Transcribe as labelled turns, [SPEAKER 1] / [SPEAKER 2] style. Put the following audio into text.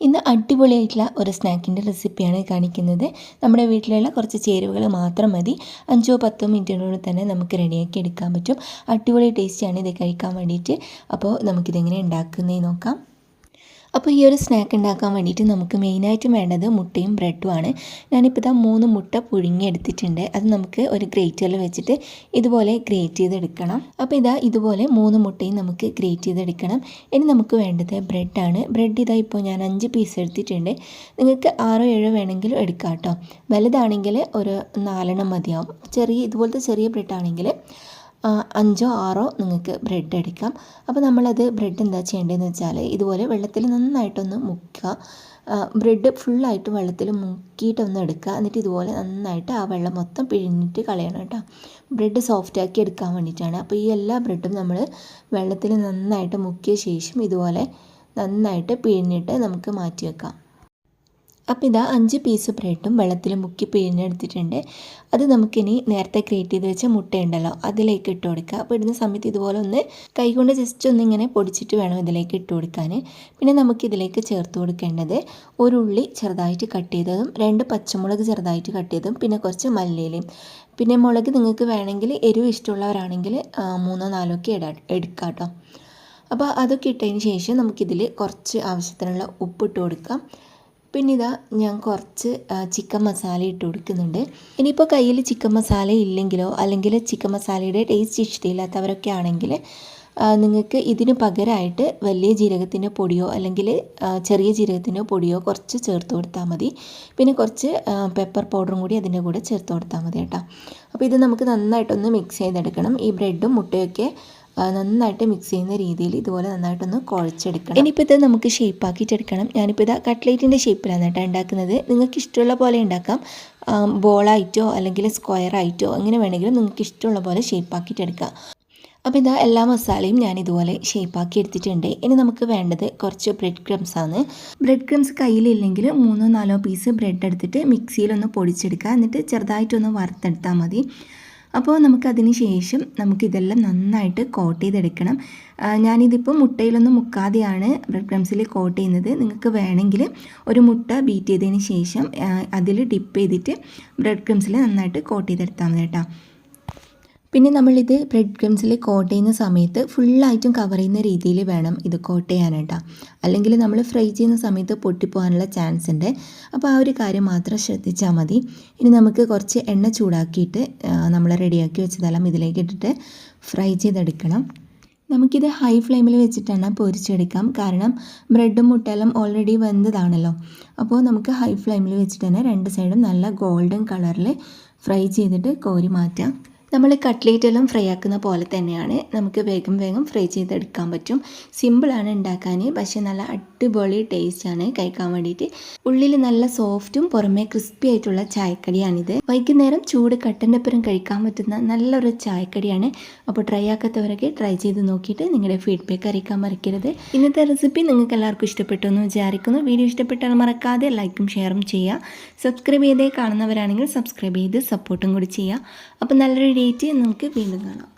[SPEAKER 1] ഇന്ന് അടിപൊളിയായിട്ടുള്ള ഒരു സ്നാക്കിന്റെ റെസിപ്പിയാണ് കാണിക്കുന്നത്. നമ്മുടെ വീട്ടിലുള്ള കുറച്ച് ചേരുവകൾ മാത്രം മതി. അഞ്ചോ പത്തോ മിനിറ്റിനുള്ളിൽ തന്നെ നമുക്ക് റെഡിയാക്കി എടുക്കാൻ പറ്റും. അടിപൊളി ടേസ്റ്റിയാണ് ഇത് കഴിക്കാൻ വേണ്ടിയിട്ട്. അപ്പോൾ നമുക്കിതെങ്ങനെ ഉണ്ടാക്കുന്നതെന്ന് നോക്കാം. അപ്പോൾ ഈ ഒരു സ്നാക്ക് ഉണ്ടാക്കാൻ വേണ്ടിയിട്ട് നമുക്ക് മെയിനായിട്ടും വേണ്ടത് മുട്ടയും ബ്രെഡുമാണ് ഞാനിപ്പോൾ ഇതാ മൂന്ന് മുട്ട പുഴുങ്ങിയെടുത്തിട്ടുണ്ട് അത് നമുക്ക് ഒരു ഗ്രേറ്ററിൽ വെച്ചിട്ട് ഇതുപോലെ ഗ്രേറ്റ് ചെയ്തെടുക്കണം അപ്പോൾ ഇതാ ഇതുപോലെ മൂന്ന് മുട്ടയും നമുക്ക് ഗ്രേറ്റ് ചെയ്തെടുക്കണം ഇനി നമുക്ക് വേണ്ടത് ബ്രെഡാണ് ബ്രെഡ് ഇതാ ഇപ്പോൾ ഞാൻ അഞ്ച് പീസ് എടുത്തിട്ടുണ്ട്. നിങ്ങൾക്ക് ആറോ ഏഴോ വേണമെങ്കിലും എടുക്കാം കേട്ടോ വലുതാണെങ്കിൽ ഒരു നാലെണ്ണം മതിയാവും. ചെറിയ ഇതുപോലത്തെ ചെറിയ ബ്രെഡാണെങ്കിൽ അഞ്ചോ ആറോ നിങ്ങൾക്ക് ബ്രെഡ് എടുക്കാം അപ്പോൾ നമ്മളത് ബ്രെഡ് എന്താ ചെയ്യേണ്ടതെന്ന് വെച്ചാൽ ഇതുപോലെ വെള്ളത്തിൽ നന്നായിട്ടൊന്ന് മുക്കുക. ബ്രെഡ് ഫുള്ളായിട്ട് വെള്ളത്തിൽ മുക്കിയിട്ടൊന്ന് എടുക്കുക. എന്നിട്ട് ഇതുപോലെ നന്നായിട്ട് ആ വെള്ളം മൊത്തം പിഴിഞ്ഞിട്ട് കളയണം കേട്ടോ. ബ്രെഡ് സോഫ്റ്റാക്കി എടുക്കാൻ വേണ്ടിയിട്ടാണ്. അപ്പോൾ ഈ എല്ലാ ബ്രെഡും നമ്മൾ വെള്ളത്തിൽ നന്നായിട്ട് മുക്കിയ ശേഷം ഇതുപോലെ നന്നായിട്ട് പിഴിഞ്ഞിട്ട് നമുക്ക് മാറ്റി വെക്കാം. അപ്പോൾ ഇതാ അഞ്ച് പീസ് ബ്രെഡും വെള്ളത്തിൽ മുക്കി പിഴിഞ്ഞെടുത്തിട്ടുണ്ട്. അത് നമുക്കിനി നേരത്തെ ക്രിയേറ്റ് ചെയ്ത് വെച്ച മുട്ടയുണ്ടല്ലോ അതിലേക്ക് ഇട്ട് കൊടുക്കുക. അപ്പോൾ ഇടുന്ന സമയത്ത് ഇതുപോലെ ഒന്ന് കൈകൊണ്ട് ജസ്റ്റ് ഒന്ന് ഇങ്ങനെ പൊടിച്ചിട്ട് വേണം ഇതിലേക്ക് ഇട്ട് കൊടുക്കാൻ. പിന്നെ നമുക്കിതിലേക്ക് ചേർത്ത് കൊടുക്കേണ്ടത് ഒരു ഉള്ളി ചെറുതായിട്ട് കട്ട് ചെയ്തതും രണ്ട് പച്ചമുളക് ചെറുതായിട്ട് കട്ട് ചെയ്തതും പിന്നെ കുറച്ച് മല്ലിയിലയും. പിന്നെ മുളക് നിങ്ങൾക്ക് വേണമെങ്കിൽ എരിവ് ഇഷ്ടമുള്ളവരാണെങ്കിൽ മൂന്നോ നാലോ ഒക്കെ ഇടാ എടുക്കാം കേട്ടോ. അപ്പോൾ അതൊക്കെ ഇട്ടതിന് ശേഷം നമുക്കിതിൽ കുറച്ച് ആവശ്യത്തിനുള്ള ഉപ്പിട്ട് കൊടുക്കാം. പിന്നെ ഇതാ ഞാൻ കുറച്ച് ചിക്കൻ മസാല ഇട്ട് കൊടുക്കുന്നുണ്ട്. ഇനിയിപ്പോൾ കയ്യിൽ ചിക്കൻ മസാല ഇല്ലെങ്കിലോ അല്ലെങ്കിൽ ചിക്കൻ മസാലയുടെ ടേസ്റ്റ് ഇഷ്ടമില്ലാത്തവരൊക്കെ ആണെങ്കിൽ നിങ്ങൾക്ക് ഇതിന് പകരമായിട്ട് വലിയ ജീരകത്തിന്റെ പൊടിയോ അല്ലെങ്കിൽ ചെറിയ ജീരകത്തിന്റെ പൊടിയോ കുറച്ച് ചേർത്ത് കൊടുത്താൽ മതി. പിന്നെ കുറച്ച് പെപ്പർ പൗഡറും കൂടി അതിന്റെ കൂടെ ചേർത്ത് കൊടുത്താൽ മതി കേട്ടോ. അപ്പോൾ ഇത് നമുക്ക് നന്നായിട്ടൊന്ന് മിക്സ് ചെയ്തെടുക്കണം. ഈ ബ്രെഡും മുട്ടയൊക്കെ നന്നായിട്ട് മിക്സ് ചെയ്യുന്ന രീതിയിൽ ഇതുപോലെ നന്നായിട്ടൊന്ന് കുഴച്ചെടുക്കണം. ഇനിയിപ്പോൾ ഇത് നമുക്ക് ഷേപ്പ് ആക്കിയിട്ടെടുക്കണം ഞാനിപ്പോൾ ഇത് കട്ട്ലേറ്റിന്റെ ഷേപ്പിലാണ് കേട്ടോ ഉണ്ടാക്കുന്നത്. നിങ്ങൾക്ക് ഇഷ്ടമുള്ള പോലെ ഉണ്ടാക്കാം. ബോളായിട്ടോ അല്ലെങ്കിൽ സ്ക്വയർ ആയിട്ടോ അങ്ങനെ വേണമെങ്കിലും നിങ്ങൾക്ക് ഇഷ്ടമുള്ള പോലെ ഷേപ്പ് ആക്കിയിട്ടെടുക്കാം അപ്പോൾ ഇതാ എല്ലാ മസാലയും ഞാൻ ഇതുപോലെ ഷേപ്പാക്കി എടുത്തിട്ടുണ്ട്. ഇനി നമുക്ക് വേണ്ടത് കുറച്ച് ബ്രെഡ് ക്രംസ് ആണ്. ബ്രെഡ് ക്രംസ് കയ്യിലില്ലെങ്കിൽ മൂന്നോ നാലോ പീസ് ബ്രെഡ് എടുത്തിട്ട് മിക്സിയിലൊന്ന് പൊടിച്ചെടുക്കുക. എന്നിട്ട് ചെറുതായിട്ടൊന്ന് വറുത്തെടുത്താൽ മതി. അപ്പോൾ നമുക്കതിന് ശേഷം നമുക്കിതെല്ലാം നന്നായിട്ട് കോട്ട് ചെയ്തെടുക്കണം. ഞാനിതിപ്പോൾ മുട്ടയിലൊന്നും മുക്കാതെയാണ് ബ്രെഡ് ക്രംസിൽ കോട്ട് ചെയ്യുന്നത്. നിങ്ങൾക്ക് വേണമെങ്കിൽ ഒരു മുട്ട ബീറ്റ് ചെയ്തതിന് ശേഷം അതിൽ ഡിപ്പ് ചെയ്തിട്ട് ബ്രെഡ് ക്രംസിൽ നന്നായിട്ട് കോട്ട് ചെയ്തെടുത്താൽ മതി കേട്ടോ. പിന്നെ നമ്മളിത് ബ്രെഡ് ക്രംസിൽ കോട്ട് ചെയ്യുന്ന സമയത്ത് ഫുള്ളായിട്ടും കവർ ചെയ്യുന്ന രീതിയിൽ വേണം ഇത് കോട്ട് ചെയ്യാനായിട്ടാ. അല്ലെങ്കിൽ നമ്മൾ ഫ്രൈ ചെയ്യുന്ന സമയത്ത് പൊട്ടിപ്പോകാനുള്ള ചാൻസ് ഉണ്ട്. അപ്പോൾ ആ ഒരു കാര്യം മാത്രം ശ്രദ്ധിച്ചാൽ മതി. ഇനി നമുക്ക് കുറച്ച് എണ്ണ ചൂടാക്കിയിട്ട് നമ്മൾ റെഡിയാക്കി വെച്ചതെല്ലാം ഇതിലേക്ക് ഇട്ടിട്ട് ഫ്രൈ ചെയ്തെടുക്കണം. നമുക്കിത് ഹൈ ഫ്ലെയിമിൽ വെച്ചിട്ടാണ് പൊരിച്ചെടുക്കാം. കാരണം ബ്രെഡും മുട്ടയെല്ലാം ഓൾറെഡി വെന്തതാണല്ലോ. അപ്പോൾ നമുക്ക് ഹൈ ഫ്ലെയിമിൽ വെച്ചിട്ട് തന്നെ രണ്ട് സൈഡും നല്ല ഗോൾഡൻ കളറിൽ ഫ്രൈ ചെയ്തിട്ട് കോരി മാറ്റാം. നമ്മൾ കട്ട്ലേറ്റ് എല്ലാം ഫ്രൈ ആക്കുന്ന പോലെ തന്നെയാണ്. നമുക്ക് വേഗം വേഗം ഫ്രൈ ചെയ്തെടുക്കാൻ പറ്റും. സിമ്പിളാണ് ഉണ്ടാക്കാൻ. പക്ഷേ നല്ല അടിപൊളി ടേസ്റ്റാണ് കഴിക്കാൻ വേണ്ടിയിട്ട്. ഉള്ളിൽ നല്ല സോഫ്റ്റും പുറമേ ക്രിസ്പി ആയിട്ടുള്ള ചായക്കടിയാണിത്. വൈകുന്നേരം ചൂട് കട്ടന്റെ കഴിക്കാൻ പറ്റുന്ന നല്ലൊരു ചായക്കടിയാണ്. അപ്പോൾ ട്രൈ ആക്കാത്തവരൊക്കെ ട്രൈ ചെയ്ത് നോക്കിയിട്ട് നിങ്ങളുടെ ഫീഡ്ബാക്ക് അറിയിക്കാൻ മറക്കരുത്. ഇന്നത്തെ റെസിപ്പി നിങ്ങൾക്ക് എല്ലാവർക്കും ഇഷ്ടപ്പെട്ടു എന്ന് വിചാരിക്കുന്നു. വീഡിയോ ഇഷ്ടപ്പെട്ടാൽ മറക്കാതെ ലൈക്കും ഷെയറും ചെയ്യുക. സബ്സ്ക്രൈബ് ചെയ്തേ കാണുന്നവരാണെങ്കിൽ സബ്സ്ക്രൈബ് ചെയ്ത് സപ്പോർട്ടും കൂടി ചെയ്യുക. അപ്പോൾ നല്ലൊരു ഡേറ്റ് നമുക്ക് വീണ്ടും കാണാം.